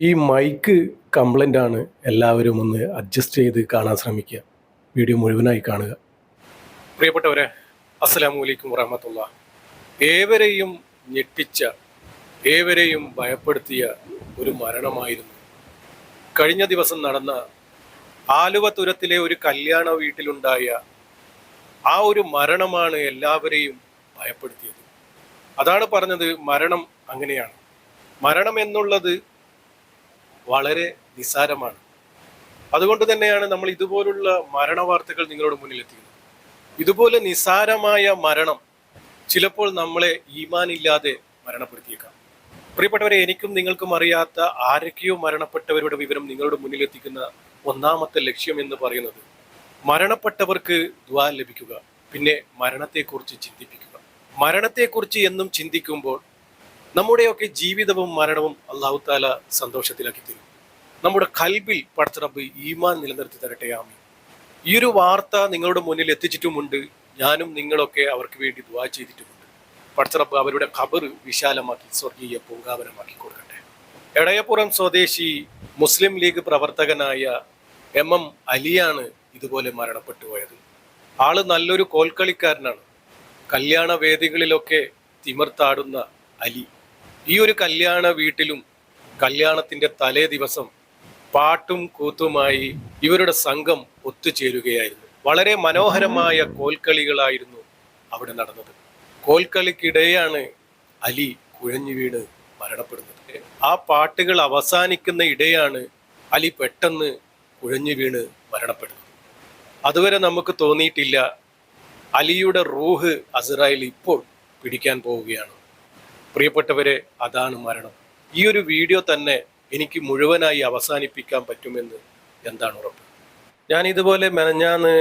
ഈ mic complaint ആണ് എല്ലാവരും ഒന്ന് അഡ്ജസ്റ്റ് ചെയ്ത് കാണാൻ ശ്രമിക്കുക. വീഡിയോ മുഴുവനായി കാണുക. പ്രിയപ്പെട്ടവരെ അസ്സലാമു അലൈക്കും വറഹമത്തുള്ള ഏവരെയും ഞെട്ടിച്ച ഏവരെയും ഭയപ്പെടുത്തിയ ഒരു മരണമായിരുന്നു. കഴിഞ്ഞ ദിവസം നടന്ന ആലുവ തുരത്തിലെ ഒരു കല്യാണ വീട്ടിലുണ്ടായ ആ ഒരു മരണമാണ് എല്ലാവരെയും ഭയപ്പെടുത്തിയത്. അതാണ് പറഞ്ഞത് മരണം അങ്ങനെയാണ്. മരണം എന്നുള്ളത് വളരെ നിസ്സാരമാണ്. അതുകൊണ്ട് തന്നെയാണ് നമ്മൾ ഇതുപോലുള്ള മരണ വാർത്തകൾ നിങ്ങളുടെ മുന്നിൽ എത്തിക്കുന്നത് ഇതുപോലെ നിസ്സാരമായ മരണം ചിലപ്പോൾ നമ്മളെ ഈമാനില്ലാതെ മരണപ്പെടുത്തിയേക്കാം. പ്രിയപ്പെട്ടവരെ എനിക്കും നിങ്ങൾക്കും അറിയാത്ത ആരൊക്കെയോ മരണപ്പെട്ടവരുടെ വിവരം നിങ്ങളുടെ മുന്നിൽ എത്തിക്കുന്ന ഒന്നാമത്തെ ലക്ഷ്യം എന്ന് പറയുന്നത് മരണപ്പെട്ടവർക്ക് ദ്വാ ലഭിക്കുക പിന്നെ മരണത്തെക്കുറിച്ച് ചിന്തിപ്പിക്കുക. മരണത്തെക്കുറിച്ച് എന്നും ചിന്തിക്കുമ്പോൾ നമ്മുടെയൊക്കെ ജീവിതവും മരണവും അള്ളാഹു താല സന്തോഷത്തിലാക്കി തരും. നമ്മുടെ കൽബിൽ പടച്ചറബ് ഈമാൻ നിലനിർത്തി തരട്ടെ ആമി ഈ ഒരു വാർത്ത നിങ്ങളുടെ മുന്നിൽ എത്തിച്ചിട്ടുമുണ്ട്. ഞാനും നിങ്ങളൊക്കെ അവർക്ക് വേണ്ടി ദുവാ ചെയ്തിട്ടുമുണ്ട്. പടച്ചറബ് അവരുടെ ഖബർ വിശാലമാക്കി സ്വർഗീയ പൂങ്കാവനമാക്കി കൊടുക്കട്ടെ. എടയപ്പുറം സ്വദേശി മുസ്ലിം ലീഗ് പ്രവർത്തകനായ എം എം അലിയാണ് ഇതുപോലെ മരണപ്പെട്ടു പോയത്. ആൾ നല്ലൊരു കോൽക്കളിക്കാരനാണ്. കല്യാണ വേദികളിലൊക്കെ തിമിർത്താടുന്ന അലി. ഈ ഒരു കല്യാണ വീട്ടിലും കല്യാണത്തിന്റെ തലേ ദിവസം പാട്ടും കൂത്തുമായി ഇവരുടെ സംഘം ഒത്തുചേരുകയായിരുന്നു. വളരെ മനോഹരമായ കോൽക്കളികളായിരുന്നു അവിടെ നടന്നത്. കോൽക്കളിക്കിടെയാണ് അലി കുഴഞ്ഞു വീട് മരണപ്പെടുന്നത്. ആ പാട്ടുകൾ അവസാനിക്കുന്ന ഇടെയാണ് അലി പെട്ടെന്ന് കുഴഞ്ഞു വീണ് മരണപ്പെടുന്നത്. അതുവരെ നമുക്ക് തോന്നിയിട്ടില്ല അലിയുടെ റൂഹ് അസറായിൽ ഇപ്പോൾ പിടിക്കാൻ പോവുകയാണ്. പ്രിയപ്പെട്ടവരെ അതാണ് മരണം. ഈ ഒരു വീഡിയോ തന്നെ എനിക്ക് മുഴുവനായി അവസാനിപ്പിക്കാൻ പറ്റുമെന്ന് എന്താണ് ഉറപ്പ്? ഞാൻ ഇതുപോലെ മെനഞ്ഞാന്ന്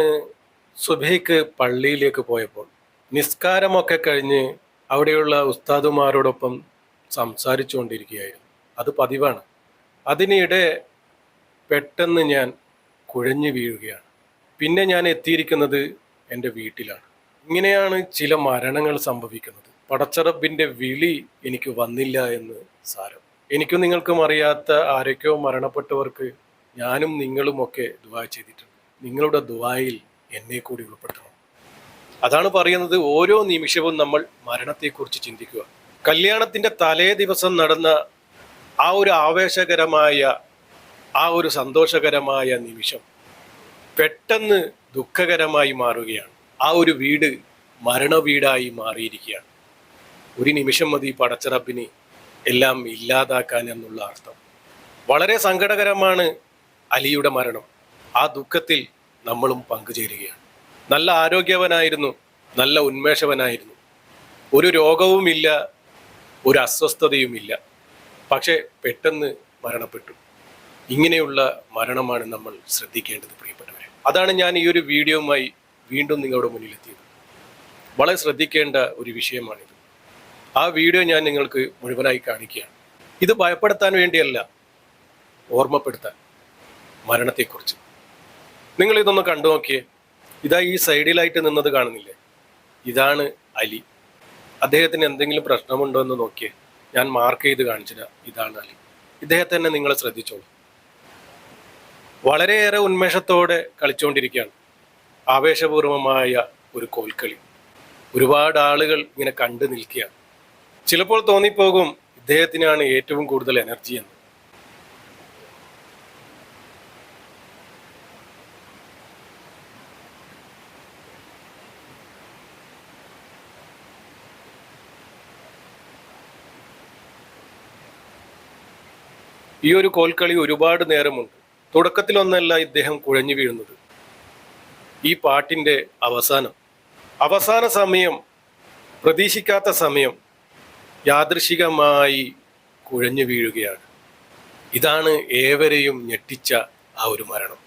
സുബൈക്ക് പള്ളിയിലേക്ക് പോയപ്പോൾ നിസ്കാരമൊക്കെ കഴിഞ്ഞ് അവിടെയുള്ള ഉസ്താദുമാരോടൊപ്പം സംസാരിച്ചുകൊണ്ടിരിക്കുകയായിരുന്നു. അത് പതിവാണ്. അതിനിടെ പെട്ടെന്ന് ഞാൻ കുഴഞ്ഞു വീഴുകയാണ്. പിന്നെ ഞാൻ എത്തിയിരിക്കുന്നത് എന്റെ വീട്ടിലാണ്. ഇങ്ങനെയാണ് ചില മരണങ്ങൾ സംഭവിക്കുന്നത്. പടച്ചറബിന്റെ വിളി എനിക്ക് വന്നില്ല എന്ന് സാരം. എനിക്കും നിങ്ങൾക്കും അറിയാത്ത ആരൊക്കെയോ മരണപ്പെട്ടവർക്ക് ഞാനും നിങ്ങളും ഒക്കെ ദുവാ ചെയ്തിട്ടുണ്ട്. നിങ്ങളുടെ ദുവായിൽ എന്നെ കൂടി ഉൾപ്പെടുത്തണം. അതാണ് പറയുന്നത് ഓരോ നിമിഷവും നമ്മൾ മരണത്തെക്കുറിച്ച് ചിന്തിക്കുക. കല്യാണത്തിന്റെ തലേ ദിവസം നടന്ന ആ ഒരു ആവേശകരമായ ആ ഒരു സന്തോഷകരമായ നിമിഷം പെട്ടെന്ന് ദുഃഖകരമായി മാറുകയാണ്. ആ ഒരു വീട് മരണവീടായി മാറിയിരിക്കുകയാണ്. ഒരു നിമിഷം മതി പടച്ചറബിന് എല്ലാം ഇല്ലാതാക്കാൻ എന്നുള്ള അർത്ഥം. വളരെ സങ്കടകരമാണ് അലിയുടെ മരണം. ആ ദുഃഖത്തിൽ നമ്മളും പങ്കുചേരുകയാണ്. നല്ല ആരോഗ്യവനായിരുന്നു നല്ല ഉന്മേഷവനായിരുന്നു. ഒരു രോഗവുമില്ല ഒരു അസ്വസ്ഥതയുമില്ല. പക്ഷേ പെട്ടെന്ന് മരണപ്പെട്ടു. ഇങ്ങനെയുള്ള മരണമാണ് നമ്മൾ ശ്രദ്ധിക്കേണ്ടത് പ്രിയപ്പെട്ടവരെ. അതാണ് ഞാൻ ഈ ഒരു വീഡിയോയുമായി വീണ്ടും നിങ്ങളുടെ മുന്നിലെത്തിയത്. വളരെ ശ്രദ്ധിക്കേണ്ട ഒരു വിഷയമാണിത്. ആ വീഡിയോ ഞാൻ നിങ്ങൾക്ക് മുഴുവനായി കാണിക്കുകയാണ്. ഇത് ഭയപ്പെടുത്താൻ വേണ്ടിയല്ല ഓർമ്മപ്പെടുത്താൻ മരണത്തെക്കുറിച്ച്. നിങ്ങൾ ഇതൊന്ന് കണ്ടു നോക്കിയേ. ഇതാ ഈ സൈഡിലായിട്ട് നിന്നത് കാണുന്നില്ലേ? ഇതാണ് അലി. അദ്ദേഹത്തിന് എന്തെങ്കിലും പ്രശ്നമുണ്ടോ എന്ന് നോക്കിയേ. ഞാൻ മാർക്ക് ചെയ്ത് കാണിച്ചില്ല ഇതാണ് അലി. ഇദ്ദേഹത്തെ തന്നെ നിങ്ങൾ ശ്രദ്ധിച്ചോളൂ. വളരെയേറെ ഉന്മേഷത്തോടെ കളിച്ചുകൊണ്ടിരിക്കുകയാണ്. ആവേശപൂർവമായ ഒരു കോൽക്കളി. ഒരുപാട് ആളുകൾ ഇങ്ങനെ കണ്ടു നിൽക്കുകയാണ്. ചിലപ്പോൾ തോന്നിപ്പോകും ഇദ്ദേഹത്തിനാണ് ഏറ്റവും കൂടുതൽ എനർജി എന്ന്. ഈ ഒരു കോൽക്കളി ഒരുപാട് നേരമുണ്ട്. തുടക്കത്തിലൊന്നല്ല ഇദ്ദേഹം കുഴഞ്ഞു വീഴുന്നത്. ഈ പാട്ടിന്റെ അവസാനം. അവസാന സമയം പ്രതീക്ഷിക്കാത്ത സമയം യാദൃശികമായി കുഴഞ്ഞു വീഴുകയാണ്. ഇതാണ് ഏവരെയും ഞെട്ടിച്ച ആ ഒരു മരണം.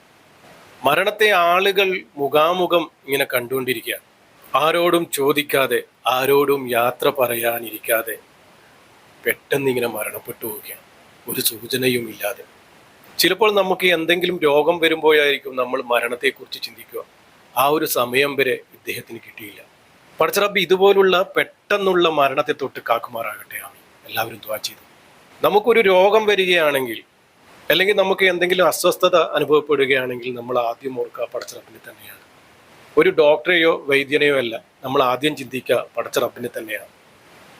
മരണത്തെ ആളുകൾ മുഖാമുഖം ഇങ്ങനെ കണ്ടുകൊണ്ടിരിക്കുകയാണ്. ആരോടും ചോദിക്കാതെ ആരോടും യാത്ര പറയാനിരിക്കാതെ പെട്ടെന്ന് ഇങ്ങനെ മരണപ്പെട്ടു പോവുകയാണ്. ഒരു സൂചനയും ഇല്ലാതെ. ചിലപ്പോൾ നമുക്ക് എന്തെങ്കിലും രോഗം വരുമ്പോഴായിരിക്കും നമ്മൾ മരണത്തെക്കുറിച്ച് ചിന്തിക്കുക. ആ ഒരു സമയം വരെ ഇദ്ദേഹത്തിന് കിട്ടിയില്ല. പടച്ചറബ് ഇതുപോലുള്ള പെട്ടെന്നുള്ള മരണത്തെ തൊട്ട് കാക്കുമാറാകട്ടെ. ആമി എല്ലാവരും ദ്വാ ചെയ്തു. നമുക്കൊരു രോഗം വരികയാണെങ്കിൽ അല്ലെങ്കിൽ നമുക്ക് എന്തെങ്കിലും അസ്വസ്ഥത അനുഭവപ്പെടുകയാണെങ്കിൽ നമ്മൾ ആദ്യം ഓർക്കുക പടച്ചിറപ്പിനെ തന്നെയാണ്. ഒരു ഡോക്ടറെയോ വൈദ്യനെയോ അല്ല നമ്മൾ ആദ്യം ചിന്തിക്കുക പടച്ചിറപ്പിനെ തന്നെയാണ്.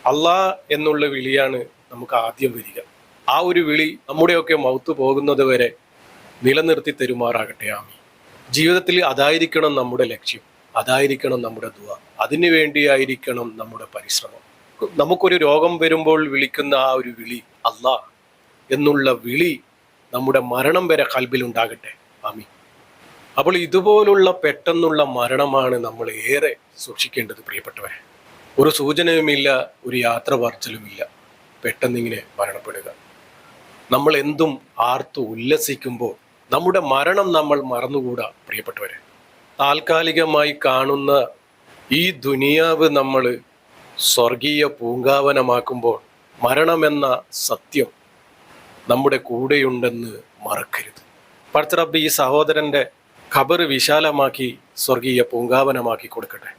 അള്ളാ എന്നുള്ള വിളിയാണ് നമുക്ക് ആദ്യം വരിക. ആ ഒരു വിളി നമ്മുടെയൊക്കെ മൗത്ത് പോകുന്നത് വരെ നിലനിർത്തി തരുമാറാകട്ടെ. ആമി ജീവിതത്തിൽ അതായിരിക്കണം നമ്മുടെ ലക്ഷ്യം. അതായിരിക്കണം നമ്മുടെ ദുവ. അതിനു വേണ്ടിയായിരിക്കണം നമ്മുടെ പരിശ്രമം. നമുക്കൊരു രോഗം വരുമ്പോൾ വിളിക്കുന്ന ആ ഒരു വിളി അല്ലാ എന്നുള്ള വിളി നമ്മുടെ മരണം വരെ കൽബിലുണ്ടാകട്ടെ ആമി അപ്പോൾ ഇതുപോലുള്ള പെട്ടെന്നുള്ള മരണമാണ് നമ്മൾ ഏറെ സൂക്ഷിക്കേണ്ടത് പ്രിയപ്പെട്ടവരെ. ഒരു സൂചനയുമില്ല ഒരു യാത്ര പറച്ചിലുമില്ല. പെട്ടെന്നിങ്ങനെ മരണപ്പെടുക. നമ്മൾ എന്തും ആർത്തു ഉല്ലസിക്കുമ്പോൾ നമ്മുടെ മരണം നമ്മൾ മറന്നുകൂടാ പ്രിയപ്പെട്ടവരെ. താൽക്കാലികമായി കാണുന്ന ഈ ദുനിയാവ് നമ്മൾ സ്വർഗീയ പൂങ്കാവനമാക്കുമ്പോൾ മരണമെന്ന സത്യം നമ്മുടെ കൂടെയുണ്ടെന്ന് മറക്കരുത്. പടച്ചറബ് ഈ സഹോദരന്റെ ഖബർ വിശാലമാക്കി സ്വർഗീയ പൂങ്കാവനമാക്കി കൊടുക്കട്ടെ.